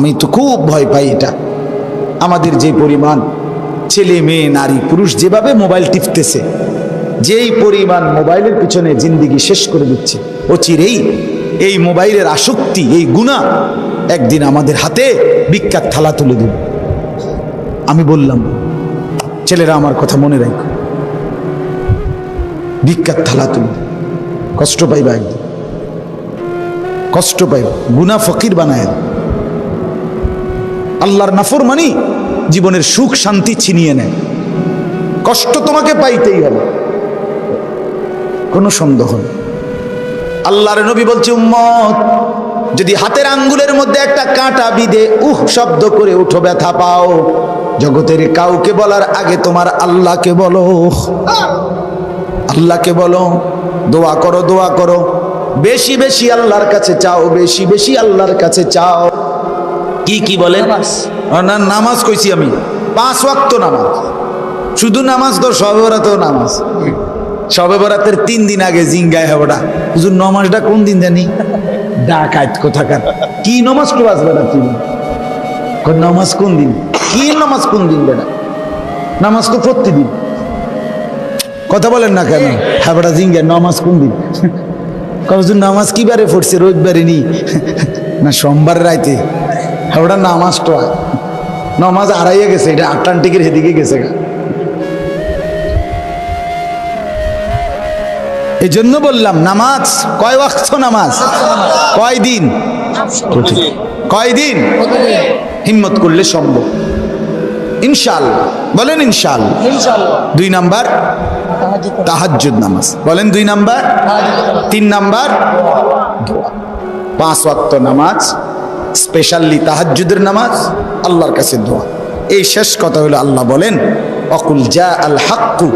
আমি তো খুব ভয় পাই এটা। আমাদের যে পরিমাণ ছেলে, মেয়ে, নারী, পুরুষ যেভাবে মোবাইল টিপতেছে, যেই পরিমাণ মোবাইলের পিছনে জিন্দিগি শেষ করে দিচ্ছে ও চিরেই এই মোবাইলের আসক্তি, এই গুণা একদিন আমাদের হাতে বিখ্যাত থালা তুলে দেবে। আমি বললাম, ছেলেরা, আমার কথা মনে রাখো। বিখ্যাত থালা তুলে। কষ্ট পাইবা একদিন। কষ্ট পাইবা। গুনা ফকির বানায় আল্লাহর নাফর মানি জীবনের সুখ, শান্তি ছিনিয়ে নেয়। কষ্ট তোমাকে পাইতেই হবে। কোনো সন্দেহ নেই। আল্লাহর নবী বলছে, উম্মত, যদি হাতের আঙ্গুলের মধ্যে একটা কাঁটা বিদে উহ শব্দ করে উঠো ব্যথা পাও, জগতের কাউকে বলার আগে তোমার আল্লাহকে বলো। আল্লাহকে বলো, দোয়া করো দোয়া করো। বেশি বেশি আল্লাহর কাছে চাও, বেশি বেশি আল্লাহর কাছে চাও। কি কি বলেন? না নামাজ কইছি আমি। পাঁচ ওয়াক্ত নামাজ। শুধু নামাজ তো সবে বরাতেও নামাজ। সবে বরাতের তিন দিন আগে জিঙ্গায় হবটা হুজুর নমাজটা কোন দিন জানি? ডাকাত কোথাকার। কি নমাজ তো আসবে না তুমি? নামাজ কোন দিন? কি নামাজ কোন দিন বেটা? নামাজ তো প্রতিদিন। কথা বলেন না কেন? হ্যাঁ বেটা জিঙ্গা নামাজ কোন দিন? কবজুর নামাজ কি বারে পড়ছে? রোজবারে নি। না সোমবার রাইতে। হ্যাঁ ওটা নামাজ হয়। নামাজ হারাইয়া গেছে এটা আটলান্টিকের সেদিকে গেছে গা। এই জন্য বললাম নামাজ কয় ওয়াক্ত নামাজ? কয় দিন? কয় দিন? হিম্মত করলে সম্ভব। ইনশাল বলেন ইনশাল দুই নাম্বার তাহাজ্জুদ নামাজ। বলেন দুই নাম্বার তিন নাম্বার পাঁচ ওয়াক্ত নামাজ স্পেশালি তাহাজ্জুদের নামাজ, আল্লাহর কাছে দোয়া। এই শেষ কথা হলো আল্লাহ বলেন, অকুল জা আল হাক্কু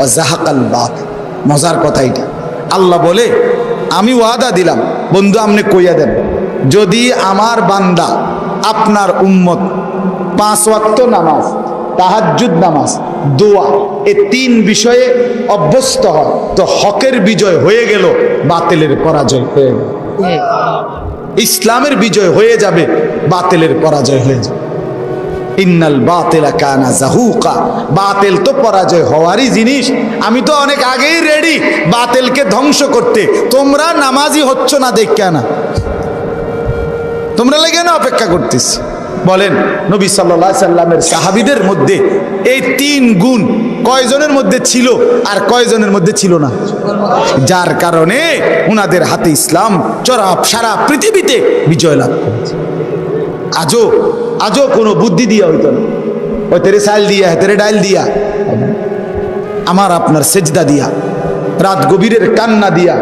ও জাহাকাল বাত মজার কথা এটা। আল্লাহ বলে, আমি ওয়াদা দিলাম, বন্ধু আপনি কইয়া দেন, যদি আমার বান্দা আপনার উম্মত পাঁচ ওয়াক্ত নামাজ, তাহাজ্জুদ নামাজ, দোয়া, এ তিন বিষয়ে অভ্যস্ত হয়, তো হকের বিজয় হয়ে গেল, বাতিলের পরাজয় হয়ে গেল। ইসলামের বিজয় হয়ে যাবে, বাতিলের পরাজয় হয়ে যাবে। ইন্নাল বাতেলা কানা জাহুকা, বাতেল তো পরাজয় হওয়ারই জিনিস। আমি তো অনেক আগেই রেডি বাতেলকে ধ্বংস করতে। তোমরা নামাজি হচ্ছ না দেখ না। তোমরা লেগে না অপেক্ষা করতেছ। বলেন, নবী সাল্লাহ সাল্লামের সাহাবিদের মধ্যে এই তিন গুণ কয়জনের মধ্যে ছিল আর কয়জনের মধ্যে ছিল না? যার কারণে উনাদের হাতে ইসলাম চরাপ সারা পৃথিবীতে বিজয় লাভ করেছে। আজও আজও কোনো বুদ্ধি দিয়া হইতো না। ওই তেরে সাইল দিয়া তেরে ডাইল দিয়া। আমার আপনার সেজদা দিয়া, রাত গভীরের কান্না দিয়া,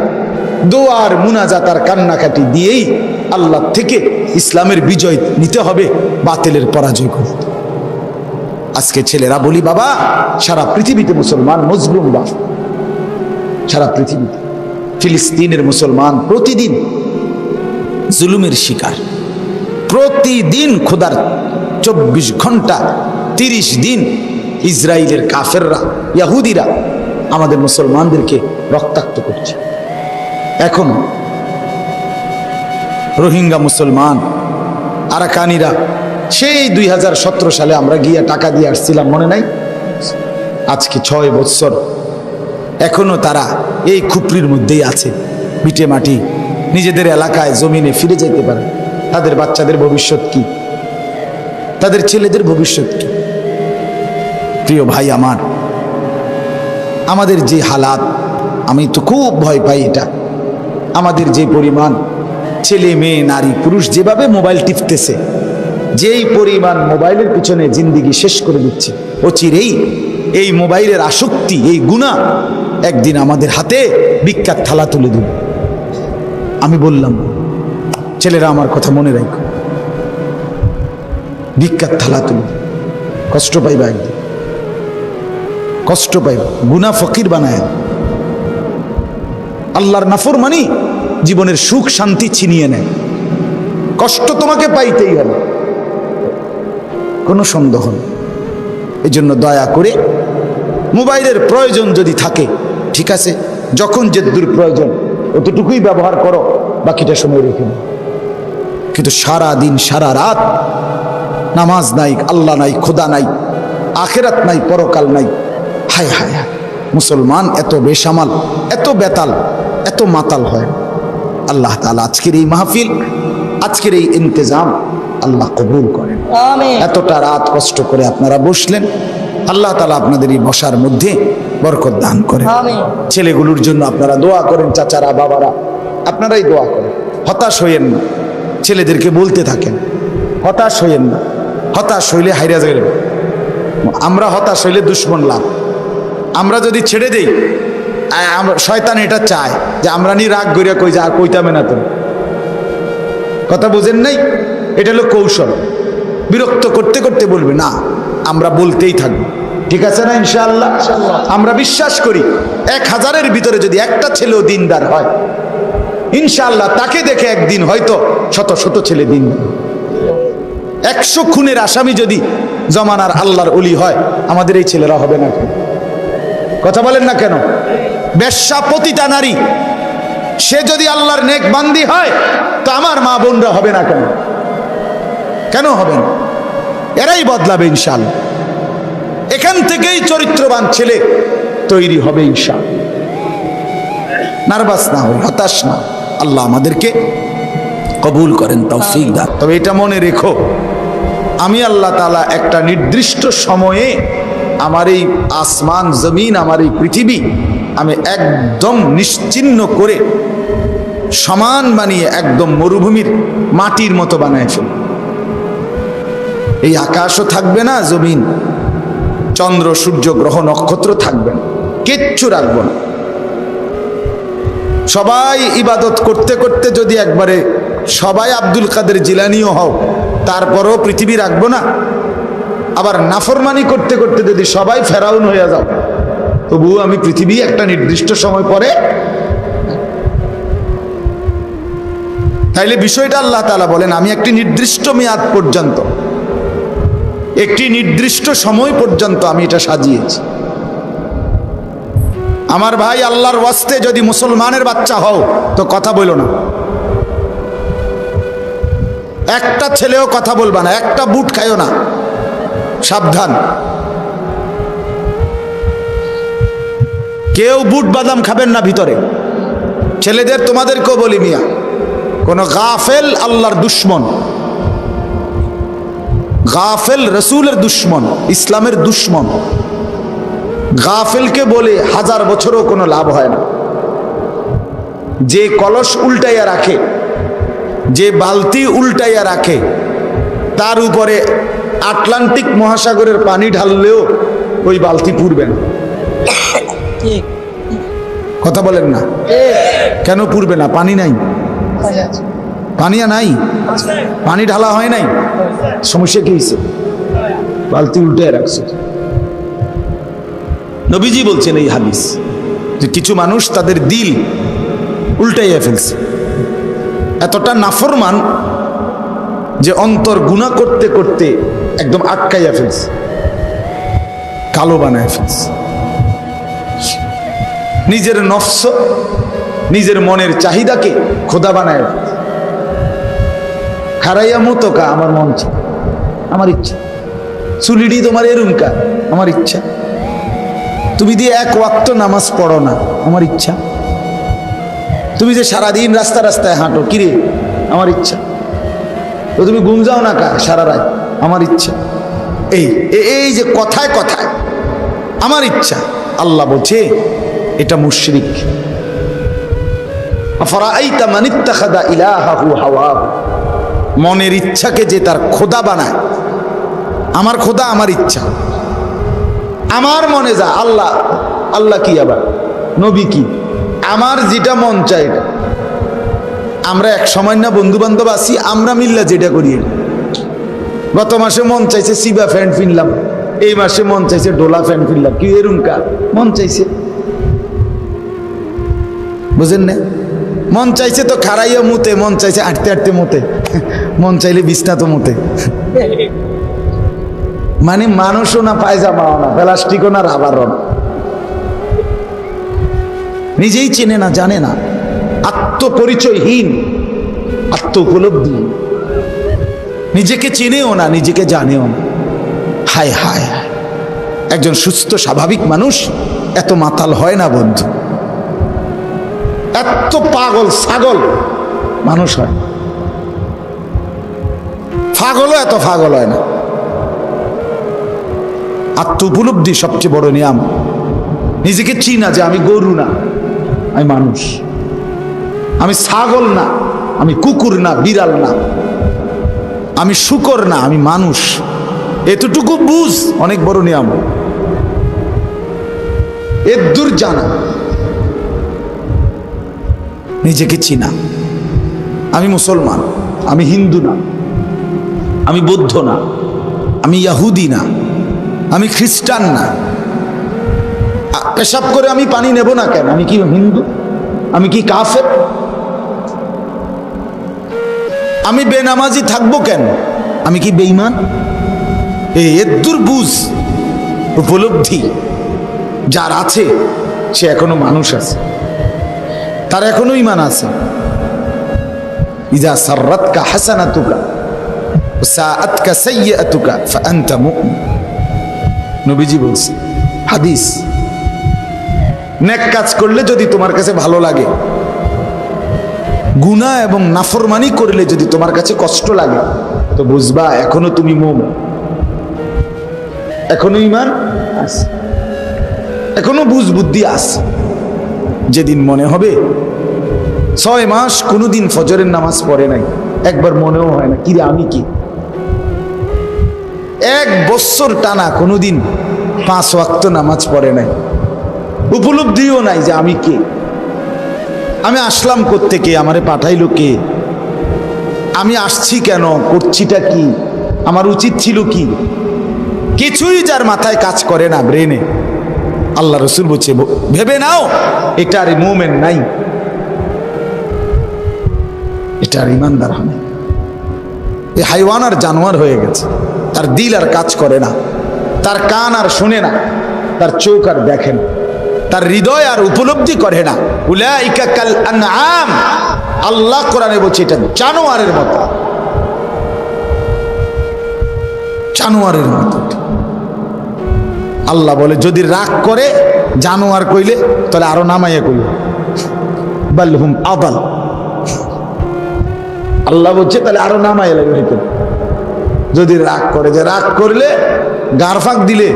দোয়ার মুনাজাতার কান্নাকাটি দিয়েই আল্লাহ থেকে ইসলামের বিজয় নিতে হবে, বাতিলের পরাজয় করতে আজকে ছেলেরা বলি, বাবা, সারা পৃথিবীতে মুসলমান মজলুম বা। সারা পৃথিবীতে। ফিলিস্তিনের মুসলমান প্রতিদিন জুলুমের শিকার। প্রতিদিন খোদার চব্বিশ ঘণ্টা, তিরিশ দিন ইসরায়েলের কাফেররা, ইয়াহুদিরা আমাদের মুসলমানদেরকে রক্তাক্ত করছে। এখন রোহিঙ্গা মুসলমান, আরাকানিরা, সেই দুই হাজার সতেরো সালে আমরা গিয়ে টাকা দিয়ে আসছিলাম, মনে নাই? আজকে ছয় বৎসর, এখনও তারা এই খুপরির মধ্যেই আছে, মিটে মাটি, নিজেদের এলাকায় জমিনে ফিরে যেতে পারে। তাদের বাচ্চাদের ভবিষ্যৎ কি? তাদের ছেলেদের ভবিষ্যৎ কি? প্রিয় ভাই আমার, আমাদের যে হালাত, আমি তো খুব ভয় পাই এটা। আমাদের যে পরিমাণ ছেলে, মেয়ে, নারী, পুরুষ যেভাবে মোবাইল টিপতেছে, যেই পরিমাণ মোবাইলের পিছনে জিন্দিগি শেষ করে দিচ্ছে ও চিরেই এই মোবাইলের আসক্তি, এই গুণা একদিন আমাদের হাতে বিখ্যাত থালা তুলে দেব। আমি বললাম, ছেলেরা আমার কথা মনে রাখো। বিখ্যাত থালা তুলে। কষ্ট পাইবা একদিন। কষ্ট পাইবা। গুনা ফকির বানায়। আল্লাহর নাফর মানি জীবনের সুখ, শান্তি ছিনিয়ে নেয়। কষ্ট তোমাকে পাইতেই হবে। কোনো সন্দেহ নেই। এই জন্য দয়া করে মোবাইলের প্রয়োজন যদি থাকে, ঠিক আছে? যখন যে দূর প্রয়োজন, অতটুকুই ব্যবহার করো, বাকিটা সময় রেখে কিন্তু সারা দিন সারা রাত নামাজ নাই, আল্লাহ নাই, খোদা নাই, আখেরাত নাই, পরকাল নাই। হায় হায় হায়, মুসলমান এত বেসামাল, এত বেতাল, এত মাতাল হয়। আল্লাহ তালা আজকের এই মাহফিল আজকের এই ইন্তজাম আল্লাহ কবুল করেন। এতটা রাত কষ্ট করে আপনারা বসলেন আল্লাহ তালা আপনাদের এই বসার মধ্যে বরকত দান করেন। ছেলেগুলোর জন্য আপনারা দোয়া করেন চাচারা বাবারা আপনারাই দোয়া করেন। হতাশ হইয়েন না ছেলেদেরকে বলতে থাকেন হতাশ হইয়েন না। হতাশ হইলে হাইরা যাবে আমরা হতাশ হইলে দুশ্মন লাভ। আমরা যদি ছেড়ে দেই শয়তান এটা চায় যে আমরা নি রাগ করিয়া কই যা আর কইতামে না তুমি কথা বুঝেন নাই? এটা হলো কৌশল। বিরক্ত করতে করতে বলবে না আমরা বলতেই থাকব। ঠিক আছে না ইনশাআল্লাহ? আমরা বিশ্বাস করি এক হাজারের ভিতরে যদি একটা ছেলেও দিনদার হয় ইনশাআল্লাহ তাকে দেখে একদিন হয়তো শত শত ছেলে দিন একশো খুনের আসামি যদি জমানার আল্লাহর অলি হয় আমাদের এই ছেলেরা হবে না কেন? কথা বলেন না কেন? বেশ্যা পতিতা নারী। সে যদি আল্লাহর নেক বান্দি হয়, তো আমার মা বোনরা হবে না কেন? কেন হবে না? এরাই বদলাবে ইনশাল। এখান থেকেই চরিত্রবান ছেলে তৈরি হবে ইনশাল। নার্ভাস না হই হতাশ না। আল্লাহ আমাদেরকে কবুল করেন, তৌফিক দান। তবে এটা মনে রেখো, আমি আল্লাহ তালা একটা নির্দিষ্ট সময়ে আমার এই আসমান, জমিন, আমার এই পৃথিবী আমি একদম নিশ্চিন্ন করে সমান বানিয়ে একদম মরুভূমির মাটির মতো বানায় ফেলব এই আকাশও থাকবে না, জমিন, চন্দ্র, সূর্য, গ্রহ, নক্ষত্র থাকবে না, কিচ্ছু রাখব না। সবাই ইবাদত করতে করতে যদি একবারে সবাই আব্দুল কাদের জিলানিও হও, তারপরও পৃথিবী রাখব না। আবার নাফরমানি করতে করতে যদি সবাই ফেরাউন হয়ে যাও তবুও আমি পৃথিবী একটা নির্দিষ্ট সময় পরে তাইলে বিষয়টা আল্লাহ তালা বলেন, আমি একটি নির্দিষ্ট মেয়াদ পর্যন্ত, একটি নির্দিষ্ট সময় পর্যন্ত আমি এটা সাজিয়েছি। আমার ভাই আল্লাহর ওয়াস্তে যদি মুসলমানের বাচ্চা হও, তো কথা বলো না। একটা ছেলেও কথা বলবা না, একটা বুট খাইও না। সাবধান। কেউ বুট বাদাম খাবেন না ভিতরে। ছেলেদের তোমাদেরকেও বলি মিয়া, কোন গাফেল আল্লাহর দুশ্মন, গাফেল রসুলের দুশ্মন, ইসলামের দুশ্মন, গাফেলকে বলে হাজার বছরও কোনো লাভ হয় না। যে কলস উল্টাইয়া রাখে, যে বালতি উল্টাইয়া রাখে, তার উপরে আটলান্টিক মহাসাগরের পানি ঢাললেও ওই বালতি পুড়বে না। কথা বলেন না। কেন পুরবে না? পানি নাই। পানিয়া নাই? পানি ঢালা হয় নাই? সমস্যা কি হয়েছে? বালতি উল্টে রাখছে। নবীজি বলছেন এই হাদিস যে কিছু মানুষ তাদের দিল উল্টাইয়া ফেলছে। এতটা নাফরমান যে অন্তর গুণা করতে করতে একদম আটকাইয়া ফেলছে। কালো বানায় ফেলছে। নিজের নফস, নিজের মনের চাহিদাকে খোদা বানায়। ফেলছে খারাইয়া মতো কা, আমার মন আমার ইচ্ছা। চুলিডি তোমার এরুম কা, আমার ইচ্ছা। তুমি দিয়ে এক ওয়াক্ত নামাজ পড়ো না, আমার ইচ্ছা। তুমি যে সারাদিন রাস্তা রাস্তায় হাঁটো, কিরে? আমার ইচ্ছা। তো তুমি ঘুম যাও না কা, সারা রাত, আমার ইচ্ছা। এই এই যে কথায় কথায়, আমার ইচ্ছা। আল্লাহ বলছে এটা মুশরিক। মান মনের ইচ্ছাকে যে তার খোদা বানায়, আমার খোদা আমার ইচ্ছা। আমার মনে যা, আল্লাহ আল্লাহ কি আবার? নবী কি? আমার যেটা মন চাই আমরা এক সময় না বন্ধু বান্ধব আছি, আমরা মিল্লা যেটা করি গত মাসে মন চাইছে সিবা ফ্যান্ট কিনলাম এই মাসে মন চাইছে ডোলা ফ্যান্ট কিনলাম কি এরুম মন চাইছে। বুঝেন না? মন চাইছে তো খারাইয়া মুতে, মন চাইছে আটতে আটতে মুতে। মন চাইলে বিছনা তো মুতে। মানে মানুষও না পায়জামাও না প্লাস্টিকও না রাবারও না নিজেই চেনে না, জানে না। আত্মপরিচয়হীন আত্ম উপলব্ধি নিজেকে চেনেও না, নিজেকে জানেও না। হায় হায় হায়। একজন সুস্থ, স্বাভাবিক মানুষ এত মাতাল হয় না, বন্ধু। এত পাগল, ছাগল। মানুষ হয়। পাগলও এত পাগল হয় না। আত্ম উপলব্ধি সবচেয়ে বড় নিয়াম, নিজেকে চিনা যে আমি গরু না, আমি মানুষ। আমি ছাগল না, আমি কুকুর না, বিড়াল না। আমি শুকর না, আমি মানুষ। এতটুকু বুঝ, অনেক বড় নিয়ম। এর দূর জানা নিজেকে চিনা। আমি মুসলমান, আমি হিন্দু না, আমি বৌদ্ধ না, আমি ইয়াহুদি না, আমি খ্রিস্টান না। পেশাব করে আমি পানি নেব না কেন? আমি কি হিন্দু? আমি কি কাফের? আমি বেনামাজি থাকব কেন? আমি কি বেঈমান? এই এদ্দুর বুঝ উপলব্ধি। যার আছে, সে এখনও মানুষ আছে। তার এখনও ইমান আছে। ইজা সাররাতকা হাসানাতুকা সাআতকা নবীজি নেক কাজ করলে যদি তোমার কাছে ভালো লাগে এবং নাফরমানি করলে যদি তোমার কাছে কষ্ট লাগে, তো বুঝবা এখনও তুমি মোম এখনও ইমান এখনও বুঝ বুদ্ধি আছে। যেদিন মনে হবে, ছয় মাস কোনোদিন ফজরের নামাজ পড়ে নাই। একবার মনেও হয় না, কিরে আমি কি? এক বছর টানা কোনোদিন পাঁচ ওয়াক্ত নামাজ পড়ে নাই। উপলব্ধিও নাই যে আমি কে। আমি আসলাম কে আমারে পাঠাইলো কে? আমি আসছি কেন, করছিটা কি? আমার উচিত ছিল কি? কিছুই যার মাথায় কাজ করে না ব্রেনে। আল্লাহ রসুল বলছে ভেবে নাও এটার মুভমেন্ট নাই। এটার ইমানদার হবে এই হাইওয়ান আর জানোয়ার হয়ে গেছে। তার দিল আর কাজ করে না। তার কান আর শোনে না। তার চোখ আর দেখে না। তার হৃদয় আর উপলব্ধি করে না। উলাইকা আল্লাহ কোরআনে বলছে, এটা জানোয়ারের মতো। জানোয়ারের মতো। আল্লাহ বলে, যদি রাগ করে জানোয়ার কইলে, তাহলে আরও নামাইয়া কইল বাল্হুম আবাল আল্লাহ বলছে, তাহলে আরও নামাইয়া লাগবে যদি রাগ করে, যে রাগ করলে গারফাক দিলে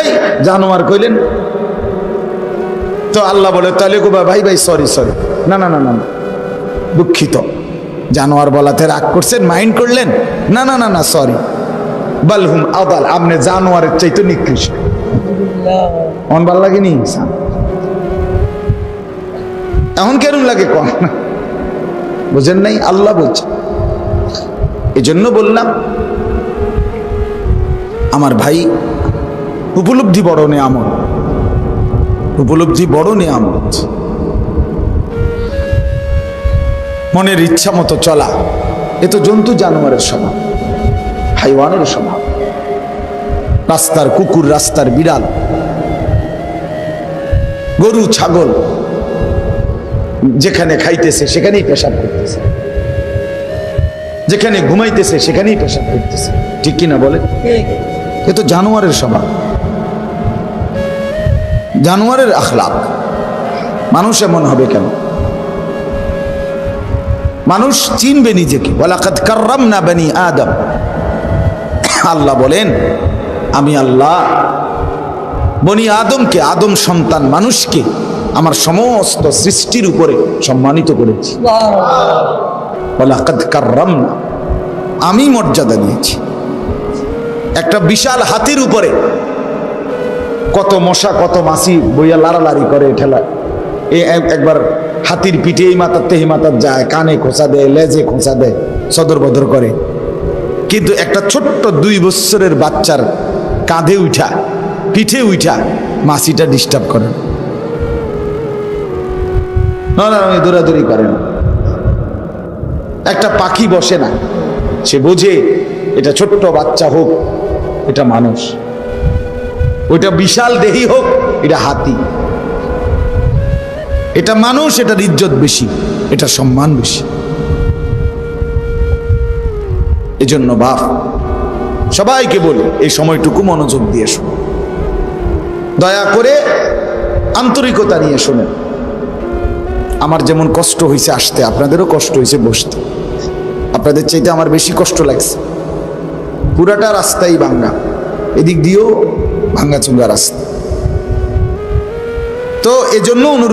এই জানোয়ার কইলেন। তো আল্লাহ বলে, তাহলে গো ভাই ভাই সরি সরি না না না না। দুঃখিত। জানোয়ার বলাতে রাগ করছেন, মাইন্ড করলেন। না না না না সরি বালহুম আদাল, আপনি জানোয়ারের চাইতে নিকৃষ্ট। অন ভালো লাগেনি? এখন কেরম লাগে কম বুঝেন নাই? আল্লাহ বলছে। এই জন্য বললাম, আমার ভাই উপলব্ধি বড় নেয়ামত। উপলব্ধি বড় নেয়ামত। মনের ইচ্ছা মতো চলা। এ তো জন্তু জানোয়ারের স্বভাব, হাইওয়ানের স্বভাব। রাস্তার কুকুর, রাস্তার বিড়াল। গরু, ছাগল যেখানে খাইতেছে, সেখানেই পেশাব করতেছে। যেখানে ঘুমাইতেছে, সেখানেই পেশাব করতেছে। ঠিক কিনা বলে? এ তো জানোয়ারের স্বভাব। জানোয়ারের আখলাক। মানুষ এমন হবে কেন? মানুষ চিনবে নিজেকে। না আদম। আল্লাহ বলেন, আমি আল্লাহ বনি আদমকে, আদম সন্তান মানুষকে আমার সমস্ত সৃষ্টির উপরে সম্মানিত করেছি। আমি মর্যাদা দিয়েছি। একটা বিশাল হাতির উপরে কত মশা, কত মাসি বইয়া লাড়ালাড়ি করে ঠেলা। এ এক- একবার হাতির পিঠে এই মাথার তেহি মাথার যায়, কানে খোঁচা দেয়, লেজে খোঁচা দেয়, সদর বদর করে। কিন্তু একটা ছোট্ট দুই বছরের বাচ্চার কাঁধে উঠা পিঠে উঠা মাসিটা ডিস্টার্ব করে। না। না দৌড়াদৌড়ি করে না। একটা পাখি বসে না। সে বোঝে এটা ছোট্ট বাচ্চা হোক, এটা মানুষ। ওইটা বিশাল দেহি হোক, এটা হাতি। এটা মানুষ, এটার ইজ্জত বেশি, এটা সম্মান বেশি। এজন্য বাপ, সবাইকে বলি, এই সময়টুকু মনোযোগ দিয়ে শুনুন দয়া করে আন্তরিকতা নিয়ে শোনেন। আমার যেমন কষ্ট হয়েছে আসতে, আপনাদেরও কষ্ট হয়েছে বসতে। আপনাদের চাইতে আমার বেশি কষ্ট লাগছে। পুরাটা রাস্তাই ভাঙ্গা। এদিক দিয়েও ভাঙ্গাচুঙ্গা রাস্তা। তো এজন্য অনুরোধ